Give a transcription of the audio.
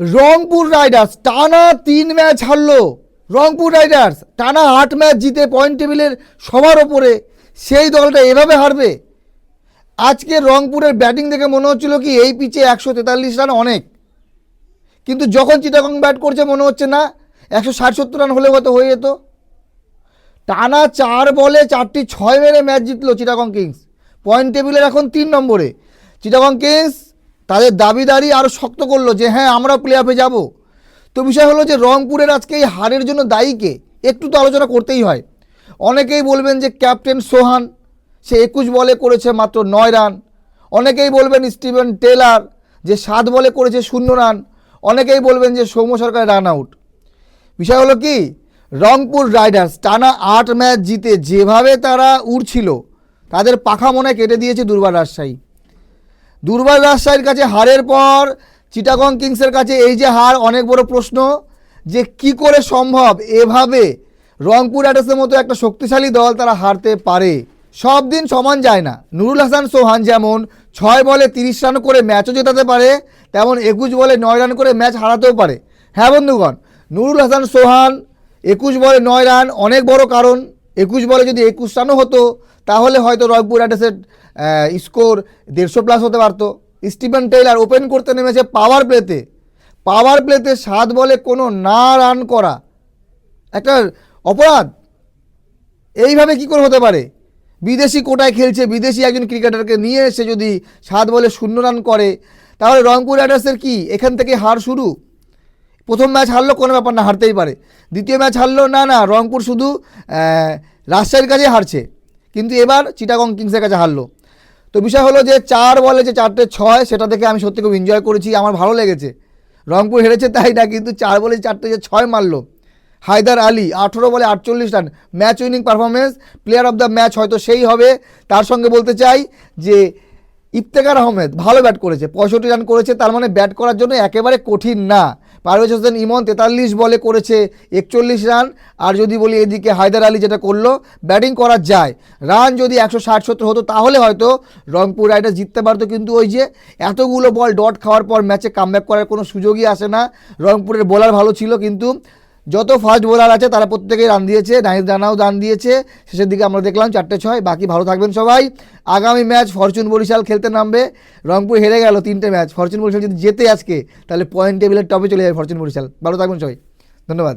Rangpur Riders, টানা তিন match হারলো। Rangpur Riders, টানা আট ম্যাচ জিতে পয়েন্ট টেবিলের সবার ওপরে সেই দলটা এভাবে হারবে? আজকে রংপুরের ব্যাটিং দেখে মনে হচ্ছিল কি, এই পিচে একশো তেতাল্লিশ রান অনেক। কিন্তু যখন চিটাগং ব্যাট করছে মনে হচ্ছে না, একশো ষাট সত্তর রান হলে হয়তো হয়ে যেত। টানা চার বলে চারটি ছয় মেরে ম্যাচ জিতলো চিটাগং কিংস। পয়েন্ট টেবিলের এখন তিন নম্বরে। চিটাগং কিংস তাদের দাবিদারি আরও শক্ত করল যে হ্যাঁ আমরা প্লে অফে যাব। তো বিষয় হলো যে, রংপুরের আজকে এই হারের জন্য দায়ীকে একটু তো আলোচনা করতেই হয়। অনেকেই বলবেন যে, ক্যাপ্টেন সোহান, সে একুশ বলে করেছে মাত্র নয় রান। অনেকেই বলবেন স্টিভেন টেলার, যে, সাত বলে করেছে শূন্য রান। অনেকেই বলবেন যে, সৌম্য সরকার রান আউট। বিষয় হলো কি, রংপুর রাইডার্স টানা আট ম্যাচ জিতে যেভাবে তারা উড়ছিল, তাদের পাখা মনে কেটে দিয়েছে দুর্বার রাজশাহী। দুর্বার রাজশাহীর কাছে হারের পর চিটাগং কিংসের কাছে এই যে হার অনেক বড় প্রশ্ন যে কি করে সম্ভব এভাবে রংপুর রাইডার্সের মতো একটা শক্তিশালী দল তারা হারতে পারে? সব দিন সমান যায় না। নুরুল হাসান সোহান যেমন ছয় বলে তিরিশ রান করে ম্যাচও জেতাতে পারে, তেমন একুশ বলে নয় রান করে ম্যাচ হারাতেও পারে। হ্যাঁ বন্ধুগণ, নুরুল হাসান সোহান একুশ বলে নয় রান অনেক বড় কারণ। একুশ বলে যদি একুশ রানও হতো, তাহলে হয়তো রয়পুর রাইডার্সের স্কোর দেড়শো প্লাস হতে পারতো। স্টিভেন টেইলার ওপেন করতে নেমেছে পাওয়ার প্লেতে পাওয়ার প্লেতে সাত বলে কোনো না রান করা। একটা অপরাধ। এইভাবে কি করে হতে পারে? বিদেশি কোটায় খেলছে, বিদেশি একজন ক্রিকেটারকে নিয়ে এসে যদি সাত বলে শূন্য রান করে, তাহলে রংপুর রাইডার্সের কি? এখান থেকে হার শুরু? প্রথম ম্যাচ হারলো কোনো ব্যাপার না, হারতেই পারে। দ্বিতীয় ম্যাচ হারলো, না না, রংপুর শুধু রাজশাহীর কাছে হারছে, কিন্তু এবার চিটাগং কিংসের কাছে হারলো। তো বিষয় হলো যে চার বলে যে চারটে ছয়, সেটা দেখে আমি সত্যি খুব এনজয় করেছি, আমার ভালো লেগেছে। রংপুর হেরেছে তাই না, কিন্তু চার বলে চারটে যে ছয় মারলো। হায়দার আলী, আঠেরো বলে আটচল্লিশ run match winning performance player of the match হয়তো সেই হবে। তার সঙ্গে বলতে চাই যে ইফতেখার আহমেদ ভালো ব্যাট করেছে, পঁয়ষট্টি রান করেছে, তার মানে ব্যাট করার জন্য একেবারে কঠিন না। পারভেজ হোসেন ইমন তেতাল্লিশ বলে করেছে একচল্লিশ রান। আর যদি বলি এদিকে হায়দার আলী যেটা করল, ব্যাটিং করা যায়। রান যদি একশো ষাট সত্তর হতো, তাহলে হয়তো রংপুর রাইডার্স জিততে পারতো। কিন্তু ওই যে এতগুলো বল ডট খাওয়ার পর ম্যাচে কামব্যাক করার কোনো সুযোগই আসে না। রংপুরের বোলার ভালো ছিল, কিন্তু যত ফাস্ট বোলার আছে তারা প্রত্যেকেই রান দিয়েছে, নাহিদ রানাও রান দিয়েছে। শেষের দিকে আমরা দেখলাম চারটে ছয়, বাকি ভালো থাকবেন সবাই। আগামী ম্যাচ ফরচুন বরিশাল খেলতে নামবে। রংপুর হেরে গেল তিনটে ম্যাচ ফরচুন বরিশাল যদি জেতে আজকে, তাহলে পয়েন্ট টেবিলের টপে চলে যাবে ফরচুন বরিশাল। ভালো থাকবেন সবাই। ধন্যবাদ।